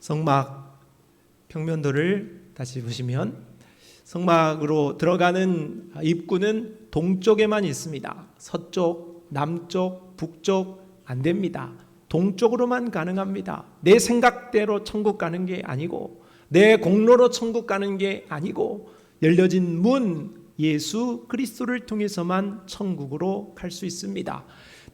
성막 평면도를 다시 보시면 성막으로 들어가는 입구는 동쪽에만 있습니다. 서쪽, 남쪽, 북쪽 안 됩니다. 동쪽으로만 가능합니다. 내 생각대로 천국 가는 게 아니고 내 공로로 천국 가는 게 아니고 열려진 문 예수 그리스도를 통해서만 천국으로 갈 수 있습니다.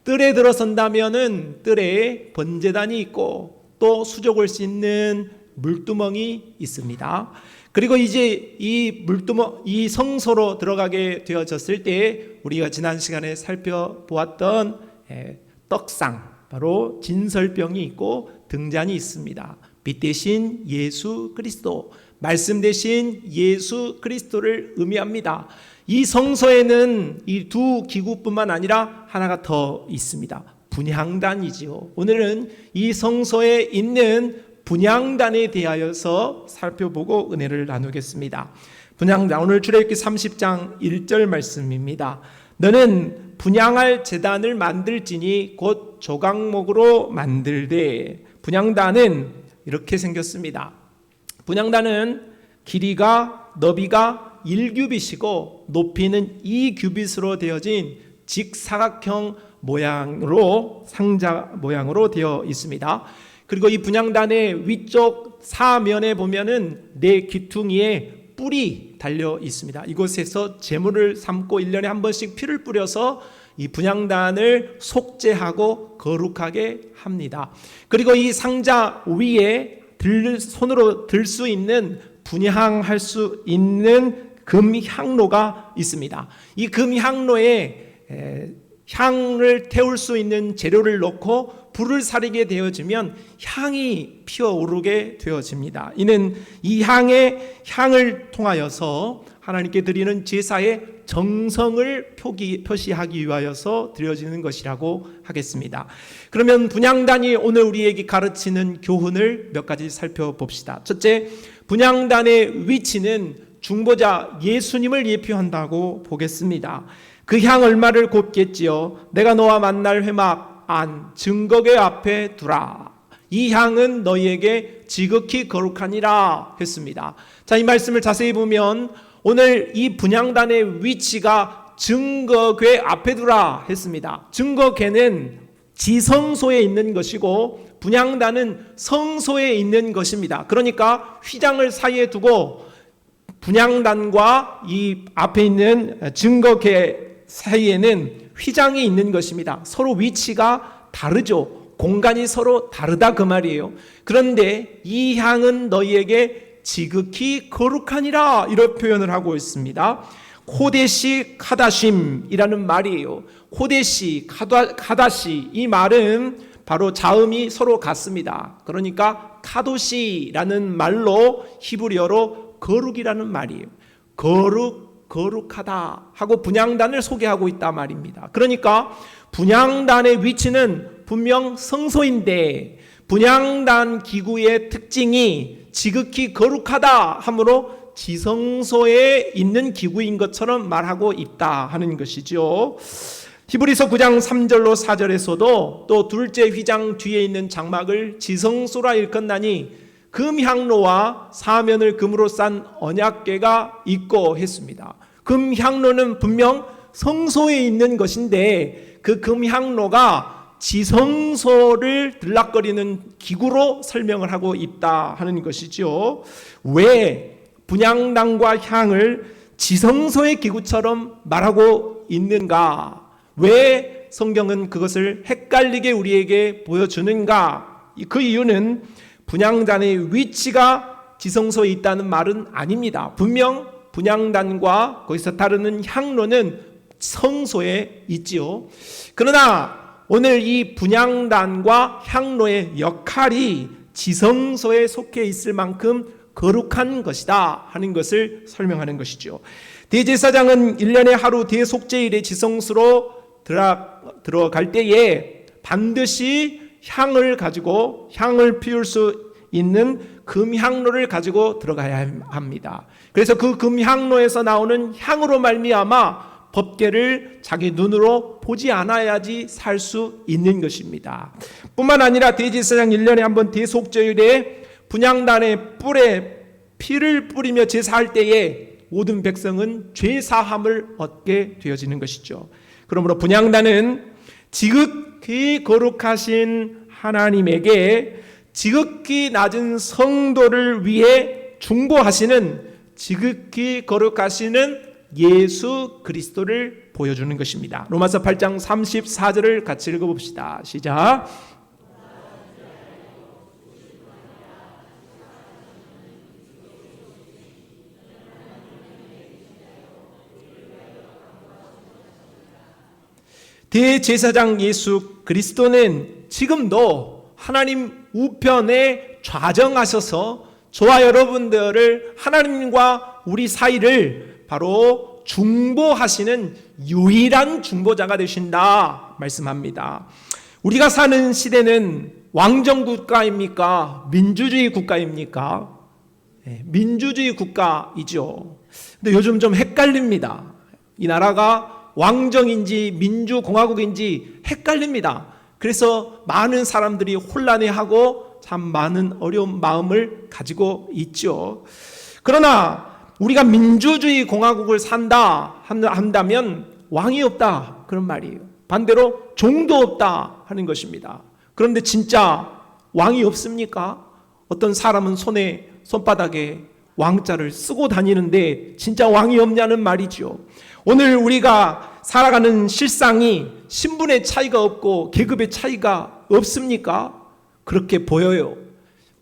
뜰에 들어선다면은 뜰에 번제단이 있고 또 수족을 씻는 물두멍이 있습니다. 그리고 이제 이 물두멍 이 성소로 들어가게 되어졌을 때 우리가 지난 시간에 살펴보았던 에, 떡상 바로 진설병이 있고 등잔이 있습니다. 빛 대신 예수 그리스도 말씀 대신 예수 그리스도를 의미합니다. 이 성소에는 이 두 기구뿐만 아니라 하나가 더 있습니다. 분향단이지요. 오늘은 이 성소에 있는 분향단에 대하여서 살펴보고 은혜를 나누겠습니다. 분향단 오늘 출애굽기 30장 1절 말씀입니다. 너는 분향할 제단을 만들지니 곧 조각목으로 만들되 분향단은 이렇게 생겼습니다. 분향단은 길이가 너비가 1규빗이고 높이는 2규빗으로 되어진 직사각형 모양으로 상자 모양으로 되어 있습니다. 그리고 이 분향단의 위쪽 사면에 보면은 네 귀퉁이에 뿔이 달려 있습니다. 이곳에서 제물을 삼고 1년에 한 번씩 피를 뿌려서 이 분향단을 속죄하고 거룩하게 합니다. 그리고 이 상자 위에 들, 손으로 들 수 있는 분향할 수 있는 금향로가 있습니다. 이 금향로에 에, 향을 태울 수 있는 재료를 넣고 불을 사리게 되어지면 향이 피어오르게 되어집니다. 이는 이 향의 향을 통하여서 하나님께 드리는 제사의 정성을 표기, 표시하기 위하여서 드려지는 것이라고 하겠습니다. 그러면 분양단이 오늘 우리에게 가르치는 교훈을 몇 가지 살펴봅시다. 첫째, 분양단의 위치는 중보자 예수님을 예표한다고 보겠습니다. 그 향 얼마를 곱겠지요. 내가 너와 만날 회막 안 증거계 앞에 두라. 이 향은 너희에게 지극히 거룩하니라 했습니다. 자, 이 말씀을 자세히 보면 오늘 이 분향단의 위치가 증거궤 앞에 두라 했습니다. 증거궤는 지성소에 있는 것이고 분향단은 성소에 있는 것입니다. 그러니까 휘장을 사이에 두고 분향단과 이 앞에 있는 증거궤 사이에는 휘장이 있는 것입니다. 서로 위치가 다르죠. 공간이 서로 다르다 그 말이에요. 그런데 이 향은 너희에게 지극히 거룩하니라 이런 표현을 하고 있습니다. 코데시 카다심이라는 말이에요. 코데시 카다, 카다시 이 말은 바로 자음이 서로 같습니다. 그러니까 카도시라는 말로 히브리어로 거룩이라는 말이에요. 거룩 거룩하다 하고 분양단을 소개하고 있다 말입니다. 그러니까 분양단의 위치는 분명 성소인데 분양단 기구의 특징이 지극히 거룩하다 하므로 지성소에 있는 기구인 것처럼 말하고 있다 하는 것이죠. 히브리서 9장 3절로 4절에서도 또 둘째 휘장 뒤에 있는 장막을 지성소라 일컫나니 금향로와 사면을 금으로 싼 언약궤가 있고 했습니다. 금향로는 분명 성소에 있는 것인데 그 금향로가 지성소를 들락거리는 기구로 설명을 하고 있다 하는 것이죠. 왜 분향단과 향을 지성소의 기구처럼 말하고 있는가? 왜 성경은 그것을 헷갈리게 우리에게 보여주는가? 그 이유는 분향단의 위치가 지성소에 있다는 말은 아닙니다. 분명 분향단과 거기서 다루는 향로는 성소에 있지요. 그러나 오늘 이 분향단과 향로의 역할이 지성소에 속해 있을 만큼 거룩한 것이다 하는 것을 설명하는 것이죠. 대제사장은 1년에 하루 대속제일의 지성소로 들어갈 때에 반드시 향을 가지고 향을 피울 수 있는 금향로를 가지고 들어가야 합니다. 그래서 그 금향로에서 나오는 향으로 말미암아 법계를 자기 눈으로 보지 않아야지 살 수 있는 것입니다. 뿐만 아니라 대제사장 1년에 한번 대속절에 분양단의 뿔에 피를 뿌리며 제사할 때에 모든 백성은 죄 사함을 얻게 되어지는 것이죠. 그러므로 분양단은 지극 히 거룩하신 하나님에게 지극히 낮은 성도를 위해 중보하시는 지극히 거룩하시는 예수 그리스도를 보여주는 것입니다. 로마서 8장 34절을 같이 읽어봅시다. 시작. 대제사장 예수 그리스도는 지금도 하나님 우편에 좌정하셔서 저와 여러분들을 하나님과 우리 사이를 바로 중보하시는 유일한 중보자가 되신다 말씀합니다. 우리가 사는 시대는 왕정 국가입니까? 민주주의 국가입니까? 네, 민주주의 국가이죠. 근데 요즘 좀 헷갈립니다. 이 나라가 왕정인지 민주공화국인지 헷갈립니다. 그래서 많은 사람들이 혼란해하고 참 많은 어려운 마음을 가지고 있죠. 그러나 우리가 민주주의 공화국을 산다 한다면 왕이 없다 그런 말이에요. 반대로 종도 없다 하는 것입니다. 그런데 진짜 왕이 없습니까? 어떤 사람은 손에 손바닥에 왕자를 쓰고 다니는데 진짜 왕이 없냐는 말이죠. 오늘 우리가 살아가는 실상이 신분의 차이가 없고 계급의 차이가 없습니까? 그렇게 보여요.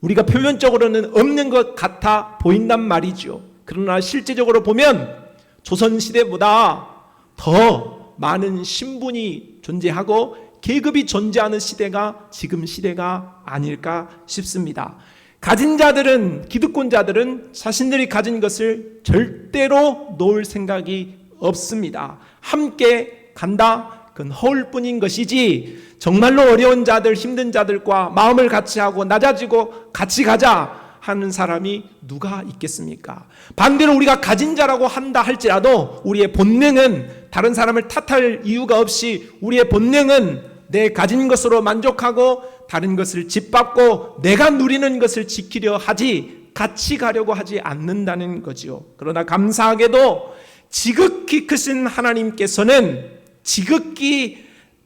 우리가 표면적으로는 없는 것 같아 보인단 말이죠. 그러나 실제적으로 보면 조선시대보다 더 많은 신분이 존재하고 계급이 존재하는 시대가 지금 시대가 아닐까 싶습니다. 가진 자들은, 기득권 자들은 자신들이 가진 것을 절대로 놓을 생각이 없습니다. 함께 간다. 그건 허울뿐인 것이지 정말로 어려운 자들, 힘든 자들과 마음을 같이 하고 낮아지고 같이 가자 하는 사람이 누가 있겠습니까? 반대로 우리가 가진 자라고 한다 할지라도 우리의 본능은 다른 사람을 탓할 이유가 없이 우리의 본능은 내 가진 것으로 만족하고 다른 것을 짓밟고 내가 누리는 것을 지키려 하지 같이 가려고 하지 않는다는 거지요. 그러나 감사하게도 지극히 크신 하나님께서는 지극히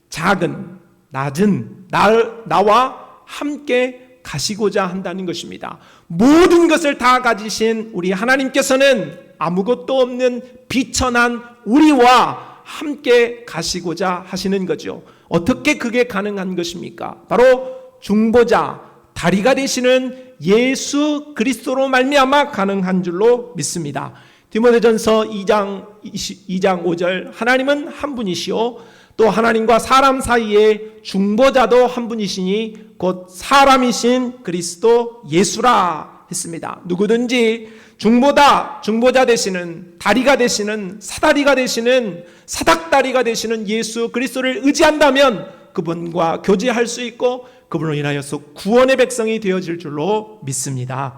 작은 낮은 나, 나와 함께 가시고자 한다는 것입니다. 모든 것을 다 가지신 우리 하나님께서는 아무것도 없는 비천한 우리와 함께 가시고자 하시는 거죠. 어떻게 그게 가능한 것입니까? 바로 중보자 다리가 되시는 예수 그리스도로 말미암아 가능한 줄로 믿습니다. 디모데전서 2장 2장 5절 하나님은 한 분이시요 또 하나님과 사람 사이에 중보자도 한 분이시니 곧 사람이신 그리스도 예수라 했습니다. 누구든지 중보다 중보자 되시는 다리가 되시는 사다리가 되시는 사닥다리가 되시는 예수 그리스도를 의지한다면 그분과 교제할 수 있고 그분을 인하여서 구원의 백성이 되어질 줄로 믿습니다.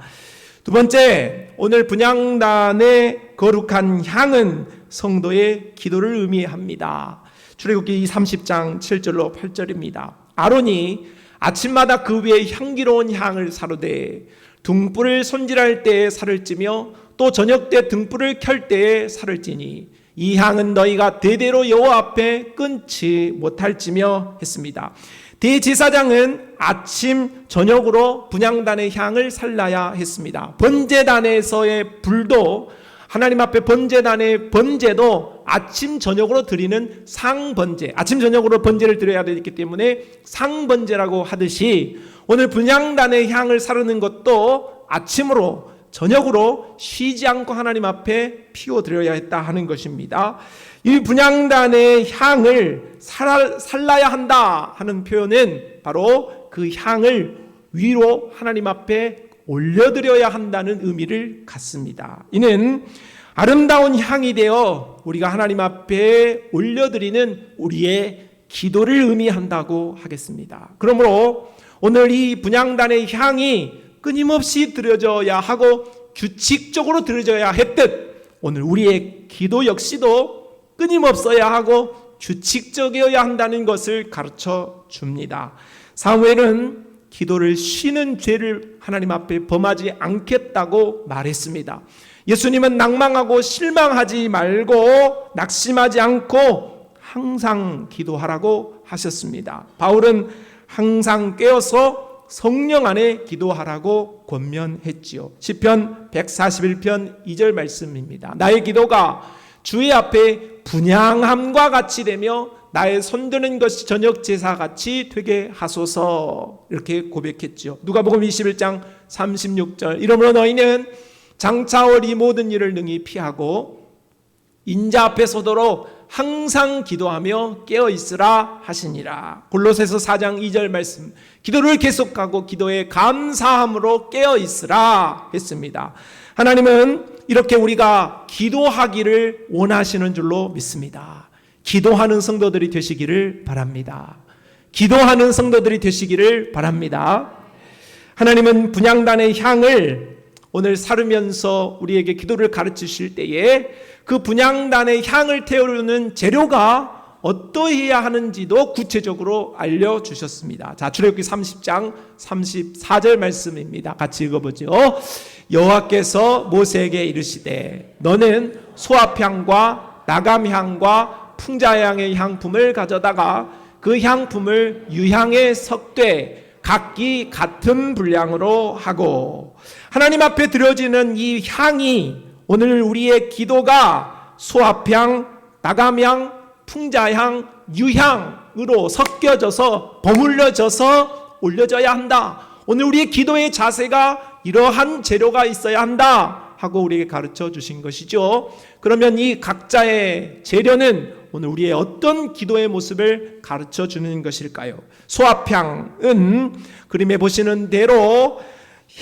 두 번째, 오늘 분양단의 거룩한 향은 성도의 기도를 의미합니다. 출애굽기 30장 7절로 8절입니다. 아론이 아침마다 그 위에 향기로운 향을 사르되 등불을 손질할 때에 살을 찌며 또 저녁 때 등불을 켤 때에 살을 찌니 이 향은 너희가 대대로 여호와 앞에 끊지 못할지며 했습니다. 대제사장은 아침 저녁으로 분양단의 향을 살라야 했습니다. 번제단에서의 불도 하나님 앞에 번제단의 번제도 아침 저녁으로 드리는 상번제, 아침 저녁으로 번제를 드려야 되기 때문에 상번제라고 하듯이 오늘 분양단의 향을 사르는 것도 아침으로 저녁으로 쉬지 않고 하나님 앞에 피워 드려야 했다 하는 것입니다. 이 분양단의 향을 살라야 한다 하는 표현은 바로 그 향을 위로 하나님 앞에 올려드려야 한다는 의미를 갖습니다. 이는 아름다운 향이 되어 우리가 하나님 앞에 올려드리는 우리의 기도를 의미한다고 하겠습니다. 그러므로 오늘 이 분양단의 향이 끊임없이 들어져야 하고 규칙적으로 들어져야 했듯 오늘 우리의 기도 역시도 끊임없어야 하고 규칙적이어야 한다는 것을 가르쳐 줍니다. 사무엘은 기도를 쉬는 죄를 하나님 앞에 범하지 않겠다고 말했습니다. 예수님은 낭망하고 실망하지 말고 낙심하지 않고 항상 기도하라고 하셨습니다. 바울은 항상 깨어서 성령 안에 기도하라고 권면했지요. 시편 141편 2절 말씀입니다. 나의 기도가 주의 앞에 분양함과 같이 되며 나의 손드는 것이 저녁 제사 같이 되게 하소서 이렇게 고백했죠. 누가복음 21장 36절 이러므로 너희는 장차올 이 모든 일을 능히 피하고 인자 앞에 서도록 항상 기도하며 깨어 있으라 하시니라. 골로새서 4장 2절 말씀. 기도를 계속하고 기도에 감사함으로 깨어 있으라 했습니다. 하나님은 이렇게 우리가 기도하기를 원하시는 줄로 믿습니다. 기도하는 성도들이 되시기를 바랍니다. 기도하는 성도들이 되시기를 바랍니다. 하나님은 분양단의 향을 오늘 사르면서 우리에게 기도를 가르치실 때에 그 분양단의 향을 태우는 재료가 어떠해야 하는지도 구체적으로 알려주셨습니다. 자, 출애굽기 30장 34절 말씀입니다. 같이 읽어보죠. 여호와께서 모세에게 이르시되 너는 소합향과 나감향과 풍자향의 향품을 가져다가 그 향품을 유향에 섞되 각기 같은 분량으로 하고 하나님 앞에 드려지는 이 향이 오늘 우리의 기도가 소합향, 나감향, 풍자향, 유향으로 섞여져서 버물려져서 올려져야 한다. 오늘 우리의 기도의 자세가 이러한 재료가 있어야 한다 하고 우리에게 가르쳐 주신 것이죠. 그러면 이 각자의 재료는 오늘 우리의 어떤 기도의 모습을 가르쳐 주는 것일까요? 소합향은 그림에 보시는 대로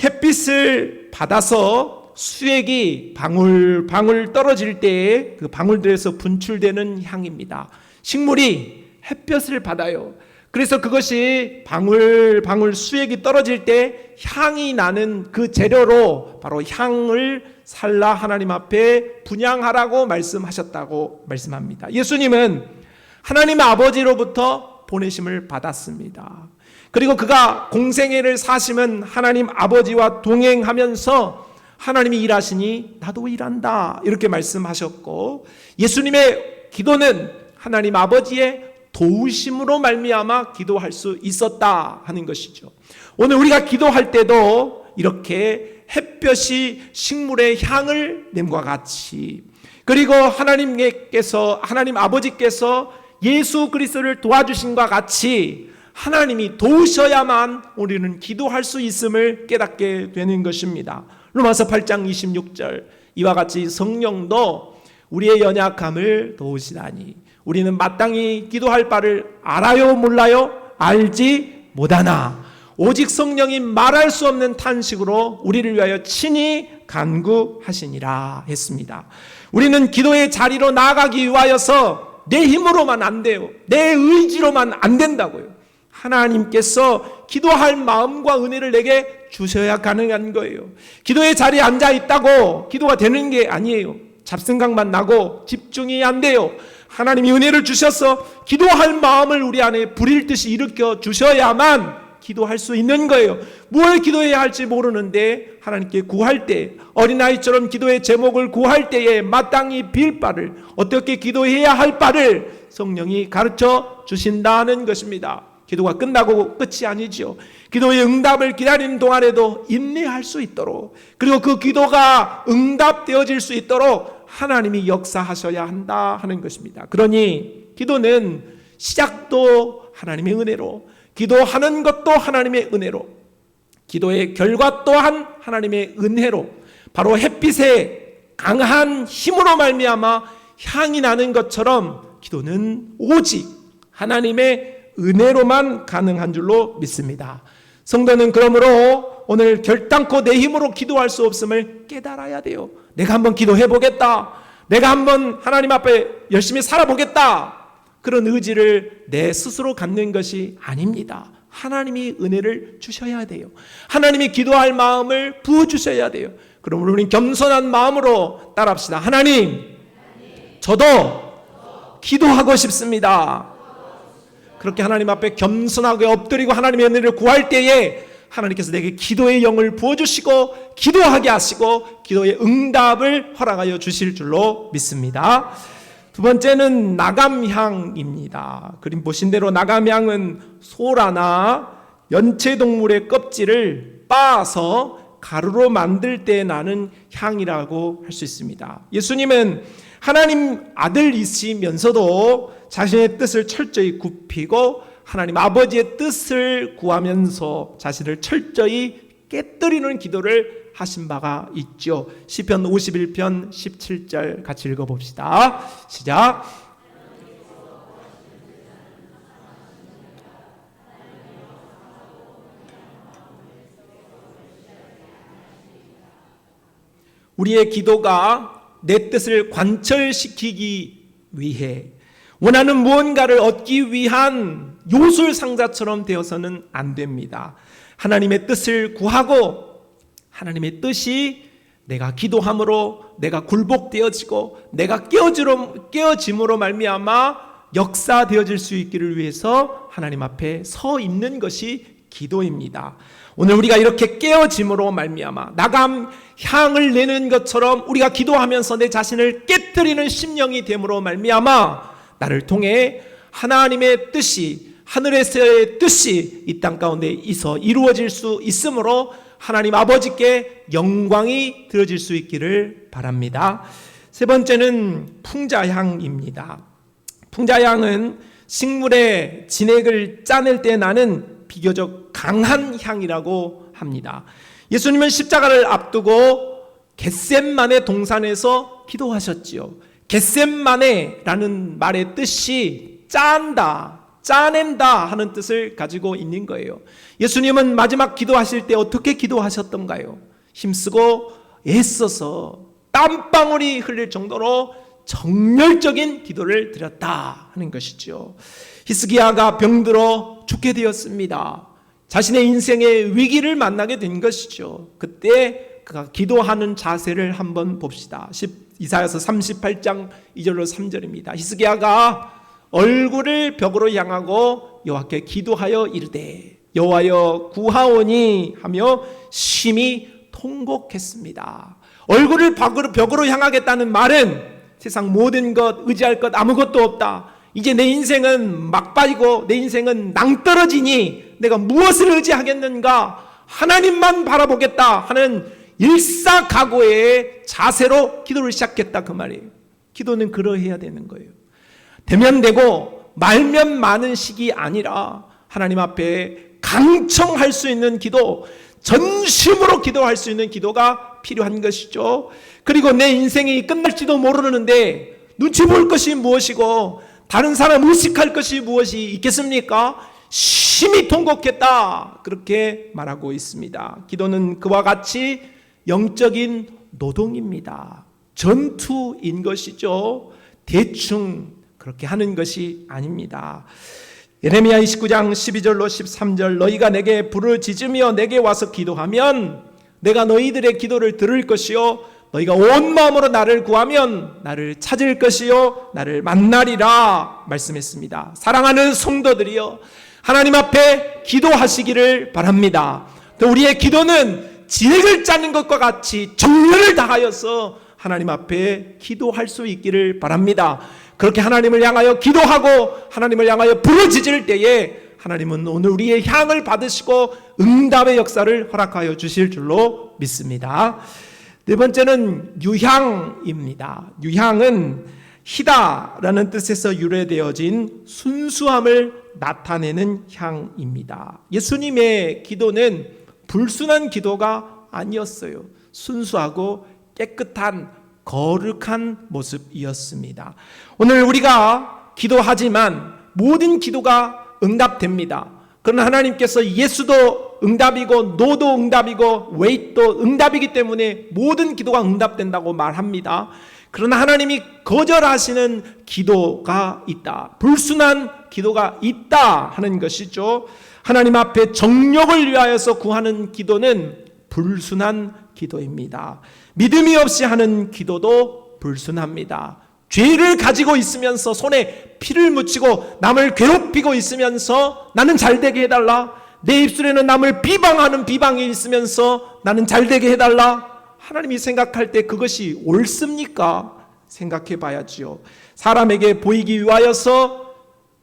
햇빛을 받아서 수액이 방울 방울 떨어질 때 그 방울들에서 분출되는 향입니다. 식물이 햇볕을 받아요. 그래서 그것이 방울 방울 수액이 떨어질 때 향이 나는 그 재료로 바로 향을 살라 하나님 앞에 분양하라고 말씀하셨다고 말씀합니다. 예수님은 하나님 아버지로부터 보내심을 받았습니다. 그리고 그가 공생애를 사심은 하나님 아버지와 동행하면서 하나님이 일하시니 나도 일한다. 이렇게 말씀하셨고 예수님의 기도는 하나님 아버지의 도우심으로 말미암아 기도할 수 있었다 하는 것이죠. 오늘 우리가 기도할 때도 이렇게 햇볕이 식물의 향을 냄과 같이. 그리고 하나님께서 하나님 아버지께서 예수 그리스도를 도와주신과 같이 하나님이 도우셔야만 우리는 기도할 수 있음을 깨닫게 되는 것입니다. 로마서 8장 26절. 이와 같이 성령도 우리의 연약함을 도우시다니 우리는 마땅히 기도할 바를 알아요 몰라요? 알지 못하나 오직 성령이 말할 수 없는 탄식으로 우리를 위하여 친히 간구하시니라 했습니다. 우리는 기도의 자리로 나아가기 위하여서 내 힘으로만 안 돼요. 내 의지로만 안 된다고요. 하나님께서 기도할 마음과 은혜를 내게 주셔야 가능한 거예요. 기도의 자리에 앉아 있다고 기도가 되는 게 아니에요. 잡생각만 나고 집중이 안 돼요. 하나님이 은혜를 주셔서 기도할 마음을 우리 안에 불일 듯이 일으켜 주셔야만 기도할 수 있는 거예요. 무엇을 기도해야 할지 모르는데 하나님께 구할 때 어린아이처럼 기도의 제목을 구할 때에 마땅히 빌 바를 어떻게 기도해야 할 바를 성령이 가르쳐 주신다는 것입니다. 기도가 끝나고 끝이 아니죠. 기도의 응답을 기다리는 동안에도 인내할 수 있도록 그리고 그 기도가 응답되어질 수 있도록 하나님이 역사하셔야 한다 하는 것입니다. 그러니 기도는 시작도 하나님의 은혜로 기도하는 것도 하나님의 은혜로 기도의 결과 또한 하나님의 은혜로 바로 햇빛의 강한 힘으로 말미암아 향이 나는 것처럼 기도는 오직 하나님의 은혜로만 가능한 줄로 믿습니다. 성도는 그러므로 오늘 결단코 내 힘으로 기도할 수 없음을 깨달아야 돼요. 내가 한번 기도해 보겠다. 내가 한번 하나님 앞에 열심히 살아보겠다. 그런 의지를 내 스스로 갖는 것이 아닙니다. 하나님이 은혜를 주셔야 돼요. 하나님이 기도할 마음을 부어주셔야 돼요. 그러므로 우리는 겸손한 마음으로 따라합시다. 하나님, 저도 기도하고 싶습니다. 그렇게 하나님 앞에 겸손하게 엎드리고 하나님의 은혜를 구할 때에 하나님께서 내게 기도의 영을 부어주시고 기도하게 하시고 기도의 응답을 허락하여 주실 줄로 믿습니다. 두 번째는 나감향입니다. 그림 보신 대로 나감향은 소라나 연체동물의 껍질을 빻아서 가루로 만들 때 나는 향이라고 할 수 있습니다. 예수님은 하나님 아들이시면서도 자신의 뜻을 철저히 굽히고 하나님 아버지의 뜻을 구하면서 자신을 철저히 깨뜨리는 기도를 하신 바가 있죠. 시편 51편 17절 같이 읽어 봅시다. 시작. 우리의 기도가 내 뜻을 관철시키기 위해 원하는 무언가를 얻기 위한 요술 상자처럼 되어서는 안 됩니다. 하나님의 뜻을 구하고 하나님의 뜻이 내가 기도함으로 내가 굴복되어지고 내가 깨어지로, 깨어짐으로 말미암아 역사되어질 수 있기를 위해서 하나님 앞에 서 있는 것이 기도입니다. 오늘 우리가 이렇게 깨어짐으로 말미암아 나감 향을 내는 것처럼 우리가 기도하면서 내 자신을 깨뜨리는 심령이 됨으로 말미암아 나를 통해 하나님의 뜻이 하늘에서의 뜻이 이 땅 가운데 있어 이루어질 수 있으므로 하나님 아버지께 영광이 들어질 수 있기를 바랍니다. 세 번째는 풍자향입니다. 풍자향은 식물의 진액을 짜낼 때 나는 비교적 강한 향이라고 합니다. 예수님은 십자가를 앞두고 겟셈만의 동산에서 기도하셨지요. 겟셈만의라는 말의 뜻이 짠다, 짜낸다 하는 뜻을 가지고 있는 거예요. 예수님은 마지막 기도하실 때 어떻게 기도하셨던가요? 힘쓰고 애써서 땀방울이 흘릴 정도로 정열적인 기도를 드렸다 하는 것이죠. 히스기야가 병들어 죽게 되었습니다. 자신의 인생의 위기를 만나게 된 것이죠. 그때 그가 기도하는 자세를 한번 봅시다. 이사야서 38장 2절로 3절입니다. 히스기야가 얼굴을 벽으로 향하고 여호와께 기도하여 이르되 여호와여 구하오니 하며 심히 통곡했습니다. 얼굴을 벽으로 향하겠다는 말은 세상 모든 것 의지할 것 아무것도 없다. 이제 내 인생은 막바지고 내 인생은 낭떠러지니 내가 무엇을 의지하겠는가? 하나님만 바라보겠다 하는 일사각오의 자세로 기도를 시작했다 그 말이에요. 기도는 그러해야 되는 거예요. 되면 되고 말면 많은 식이 아니라 하나님 앞에 강청할 수 있는 기도, 전심으로 기도할 수 있는 기도가 필요한 것이죠. 그리고 내 인생이 끝날지도 모르는데 눈치 볼 것이 무엇이고 다른 사람 의식할 것이 무엇이 있겠습니까? 심히 통곡했다. 그렇게 말하고 있습니다. 기도는 그와 같이 영적인 노동입니다. 전투인 것이죠. 대충 그렇게 하는 것이 아닙니다. 예레미야 29장 12절로 13절 너희가 내게 부르짖으며 내게 와서 기도하면 내가 너희들의 기도를 들을 것이요 너희가 온 마음으로 나를 구하면 나를 찾을 것이요 나를 만나리라 말씀했습니다. 사랑하는 성도들이여 하나님 앞에 기도하시기를 바랍니다. 또 우리의 기도는 진액을 짜는 것과 같이 정열을 다하여서 하나님 앞에 기도할 수 있기를 바랍니다. 그렇게 하나님을 향하여 기도하고 하나님을 향하여 부르짖을 때에 하나님은 오늘 우리의 향을 받으시고 응답의 역사를 허락하여 주실 줄로 믿습니다. 네 번째는 유향입니다. 유향은 희다라는 뜻에서 유래되어진 순수함을 나타내는 향입니다. 예수님의 기도는 불순한 기도가 아니었어요. 순수하고 깨끗한 거룩한 모습이었습니다. 오늘 우리가 기도하지만 모든 기도가 응답됩니다. 그러나 하나님께서 예수도 응답이고 노도 응답이고 웨이도 응답이기 때문에 모든 기도가 응답된다고 말합니다. 그러나 하나님이 거절하시는 기도가 있다. 불순한 기도가 있다 하는 것이죠. 하나님 앞에 정력을 위하여서 구하는 기도는 불순한 기도입니다. 믿음이 없이 하는 기도도 불순합니다. 죄를 가지고 있으면서 손에 피를 묻히고 남을 괴롭히고 있으면서 나는 잘 되게 해달라. 내 입술에는 남을 비방하는 비방이 있으면서 나는 잘 되게 해달라. 하나님이 생각할 때 그것이 옳습니까? 생각해 봐야지요. 사람에게 보이기 위하여서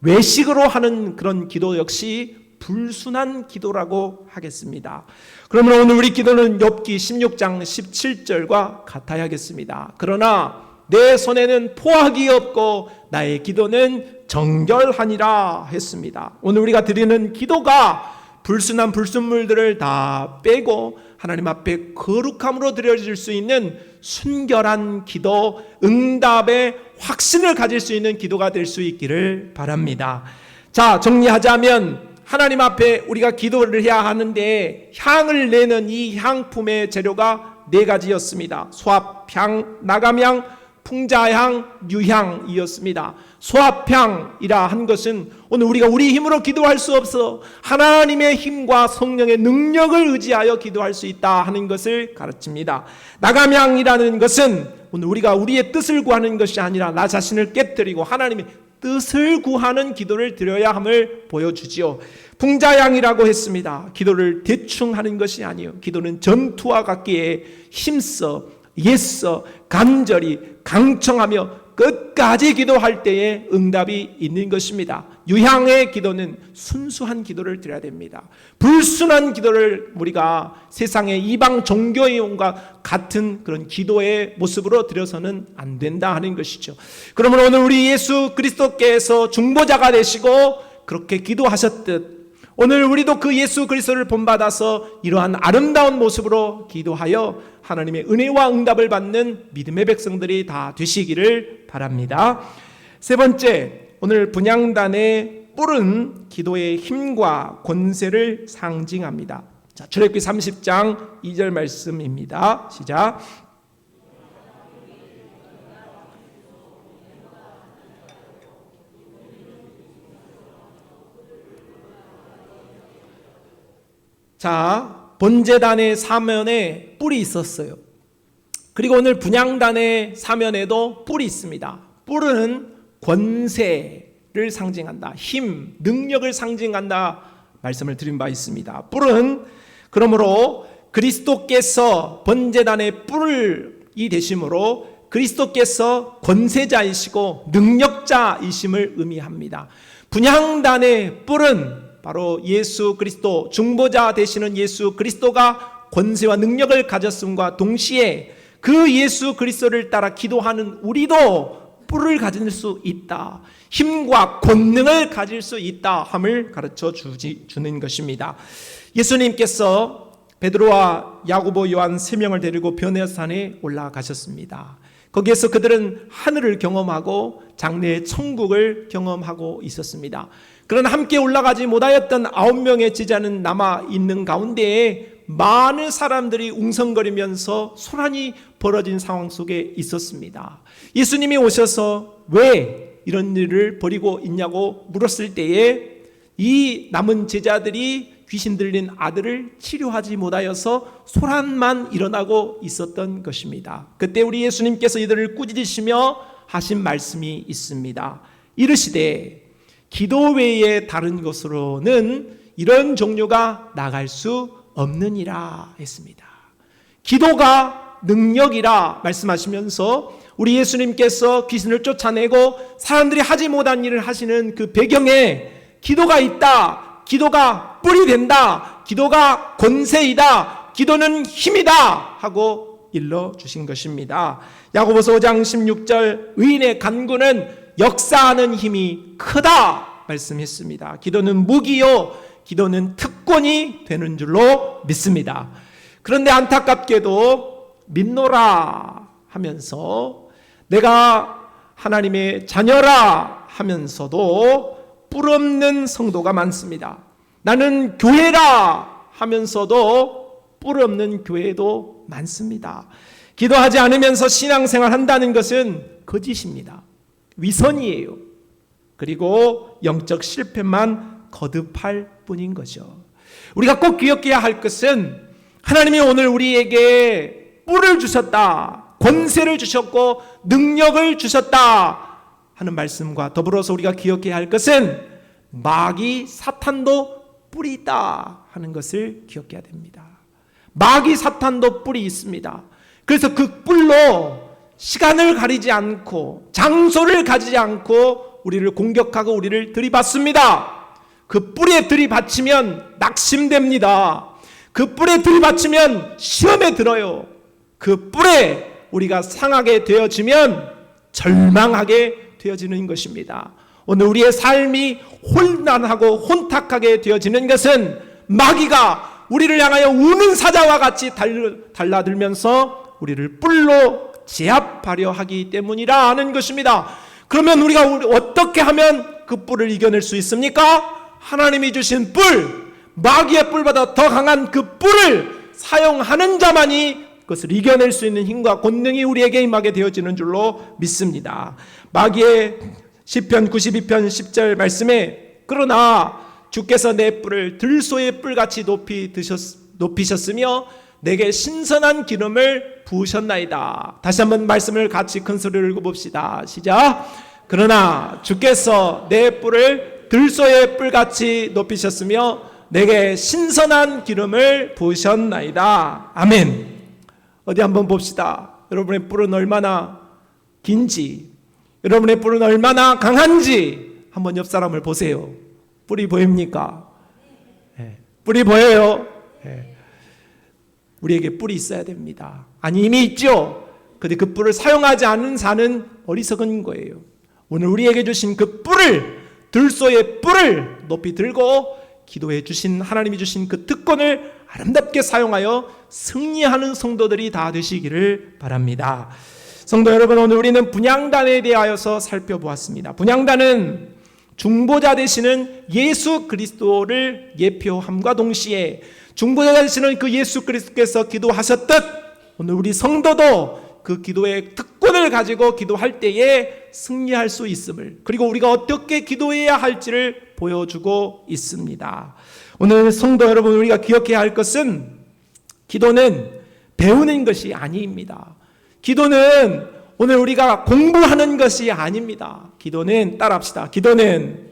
외식으로 하는 그런 기도 역시 불순한 기도라고 하겠습니다. 그러면 오늘 우리 기도는 욥기 16장 17절과 같아야겠습니다. 그러나 내 손에는 포악이 없고 나의 기도는 정결하니라 했습니다. 오늘 우리가 드리는 기도가 불순한 불순물들을 다 빼고 하나님 앞에 거룩함으로 드려질 수 있는 순결한 기도, 응답의 확신을 가질 수 있는 기도가 될 수 있기를 바랍니다. 자, 정리하자면 하나님 앞에 우리가 기도를 해야 하는데 향을 내는 이 향품의 재료가 네 가지였습니다. 소합향, 나감향, 풍자향, 유향이었습니다. 소합향이라 한 것은 오늘 우리가 우리 힘으로 기도할 수 없어 하나님의 힘과 성령의 능력을 의지하여 기도할 수 있다 하는 것을 가르칩니다. 나감향이라는 것은 오늘 우리가 우리의 뜻을 구하는 것이 아니라 나 자신을 깨뜨리고 하나님의 뜻을 구하는 기도를 드려야 함을 보여주지요. 풍자양이라고 했습니다. 기도를 대충 하는 것이 아니요. 기도는 전투와 같기에 힘써, 예써, 간절히, 강청하며 끝까지 기도할 때에 응답이 있는 것입니다. 유향의 기도는 순수한 기도를 드려야 됩니다. 불순한 기도를 우리가 세상의 이방 종교의원과 같은 그런 기도의 모습으로 드려서는 안 된다 하는 것이죠. 그러면 오늘 우리 예수 그리스도께서 중보자가 되시고 그렇게 기도하셨듯 오늘 우리도 그 예수 그리스도를 본받아서 이러한 아름다운 모습으로 기도하여 하나님의 은혜와 응답을 받는 믿음의 백성들이 다 되시기를 바랍니다. 세 번째, 오늘 분양단의 뿔은 기도의 힘과 권세를 상징합니다. 자, 출애굽기 30장 2절 말씀입니다. 시작. 자, 번제단의 사면에 뿔이 있었어요. 그리고 오늘 분양단의 사면에도 뿔이 있습니다. 뿔은 권세를 상징한다. 힘, 능력을 상징한다. 말씀을 드린 바 있습니다. 뿔은 그러므로 그리스도께서 번제단의 뿔이 되심으로 그리스도께서 권세자이시고 능력자이심을 의미합니다. 분양단의 뿔은 바로 예수 그리스도 중보자 되시는 예수 그리스도가 권세와 능력을 가졌음과 동시에 그 예수 그리스도를 따라 기도하는 우리도 뿔을 가질 수 있다. 힘과 권능을 가질 수 있다 함을 가르쳐 주지, 주는 것입니다. 예수님께서 베드로와 야고보 요한 세 명을 데리고 변해산에 올라가셨습니다. 거기에서 그들은 하늘을 경험하고 장래의 천국을 경험하고 있었습니다. 그러나 함께 올라가지 못하였던 아홉 명의 제자는 남아 있는 가운데에 많은 사람들이 웅성거리면서 소란이 벌어진 상황 속에 있었습니다. 예수님이 오셔서 왜 이런 일을 벌이고 있냐고 물었을 때에 이 남은 제자들이 귀신 들린 아들을 치료하지 못하여서 소란만 일어나고 있었던 것입니다. 그때 우리 예수님께서 이들을 꾸짖으시며 하신 말씀이 있습니다. 이르시되 기도 외에 다른 것으로는 이런 종류가 나갈 수 없느니라 했습니다. 기도가 능력이라 말씀하시면서 우리 예수님께서 귀신을 쫓아내고 사람들이 하지 못한 일을 하시는 그 배경에 기도가 있다. 기도가 뿔이 된다. 기도가 권세이다. 기도는 힘이다. 하고 일러 주신 것입니다. 야고보서 5장 16절 의인의 간구는 역사하는 힘이 크다 말씀했습니다. 기도는 무기요, 기도는 특권이 되는 줄로 믿습니다. 그런데 안타깝게도 믿노라 하면서 내가 하나님의 자녀라 하면서도 뿔 없는 성도가 많습니다. 나는 교회라 하면서도 뿔 없는 교회도 많습니다. 기도하지 않으면서 신앙생활 한다는 것은 거짓입니다. 위선이에요. 그리고 영적 실패만 거듭할 뿐인 거죠. 우리가 꼭 기억해야 할 것은 하나님이 오늘 우리에게 뿔을 주셨다. 권세를 주셨고 능력을 주셨다 하는 말씀과 더불어서 우리가 기억해야 할 것은 마귀 사탄도 뿔이 있다 하는 것을 기억해야 됩니다. 마귀 사탄도 뿔이 있습니다. 그래서 그 뿔로 시간을 가리지 않고 장소를 가지지 않고 우리를 공격하고 우리를 들이받습니다. 그 뿔에 들이받치면 낙심됩니다. 그 뿔에 들이받치면 시험에 들어요. 그 뿔에 우리가 상하게 되어지면 절망하게 되어지는 것입니다. 오늘 우리의 삶이 혼란하고 혼탁하게 되어지는 것은 마귀가 우리를 향하여 우는 사자와 같이 달- 달라들면서 우리를 뿔로 제압하려 하기 때문이라 하는 것입니다. 그러면 우리가 우리- 어떻게 하면 그 뿔을 이겨낼 수 있습니까? 하나님이 주신 뿔, 마귀의 뿔보다 더 강한 그 뿔을 사용하는 자만이 그것을 이겨낼 수 있는 힘과 권능이 우리에게 임하게 되어지는 줄로 믿습니다. 마귀의 시편 92편 10절 말씀에 그러나 주께서 내 뿔을 들소의 뿔같이 높이 드셨, 높이셨으며 내게 신선한 기름을 부으셨나이다. 다시 한번 말씀을 같이 큰 소리로 읽어봅시다. 시작. 그러나 주께서 내 뿔을 들소의 뿔같이 높이셨으며 내게 신선한 기름을 부으셨나이다. 아멘. 어디 한번 봅시다. 여러분의 뿔은 얼마나 긴지, 여러분의 뿔은 얼마나 강한지 한번 옆 사람을 보세요. 뿔이 보입니까? 예, 뿔이 보여요. 예. 우리에게 뿔이 있어야 됩니다. 아니 이미 있죠. 근데 그 뿔을 사용하지 않은 자는 어리석은 거예요. 오늘 우리에게 주신 그 뿔을 들소의 뿔을 높이 들고 기도해 주신 하나님이 주신 그 특권을 아름답게 사용하여 승리하는 성도들이 다 되시기를 바랍니다. 성도 여러분 오늘 우리는 분양단에 대하여서 살펴보았습니다. 분양단은 중보자 되시는 예수 그리스도를 예표함과 동시에 중보자 되시는 그 예수 그리스도께서 기도하셨듯 오늘 우리 성도도 그 기도의 특권을 가지고 기도할 때에 승리할 수 있음을 그리고 우리가 어떻게 기도해야 할지를 보여주고 있습니다. 오늘 성도 여러분 우리가 기억해야 할 것은 기도는 배우는 것이 아닙니다. 기도는 오늘 우리가 공부하는 것이 아닙니다. 기도는 따라합시다. 기도는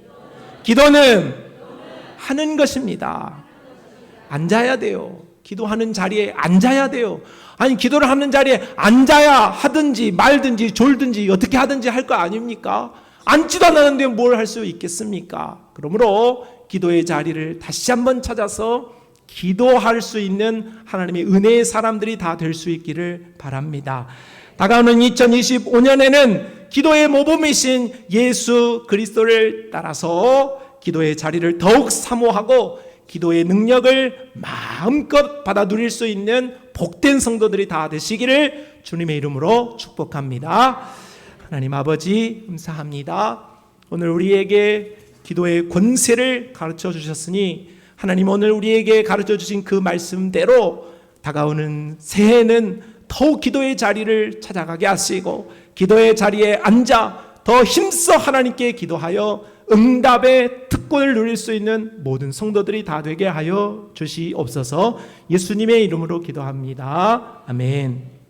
기도는 하는 것입니다. 앉아야 돼요. 기도하는 자리에 앉아야 돼요. 아니 기도를 하는 자리에 앉아야 하든지 말든지 졸든지 어떻게 하든지 할 거 아닙니까? 앉지도 않았는데 뭘 할 수 있겠습니까? 그러므로 기도의 자리를 다시 한번 찾아서 기도할 수 있는 하나님의 은혜의 사람들이 다 될 수 있기를 바랍니다. 다가오는 2025년에는 기도의 모범이신 예수 그리스도를 따라서 기도의 자리를 더욱 사모하고 기도의 능력을 마음껏 받아 누릴 수 있는 복된 성도들이 다 되시기를 주님의 이름으로 축복합니다. 하나님 아버지 감사합니다. 오늘 우리에게 기도의 권세를 가르쳐 주셨으니 하나님 오늘 우리에게 가르쳐 주신 그 말씀대로 다가오는 새해는 더욱 기도의 자리를 찾아가게 하시고 기도의 자리에 앉아 더 힘써 하나님께 기도하여 응답의 특권을 누릴 수 있는 모든 성도들이 다 되게 하여 주시옵소서 예수님의 이름으로 기도합니다. 아멘.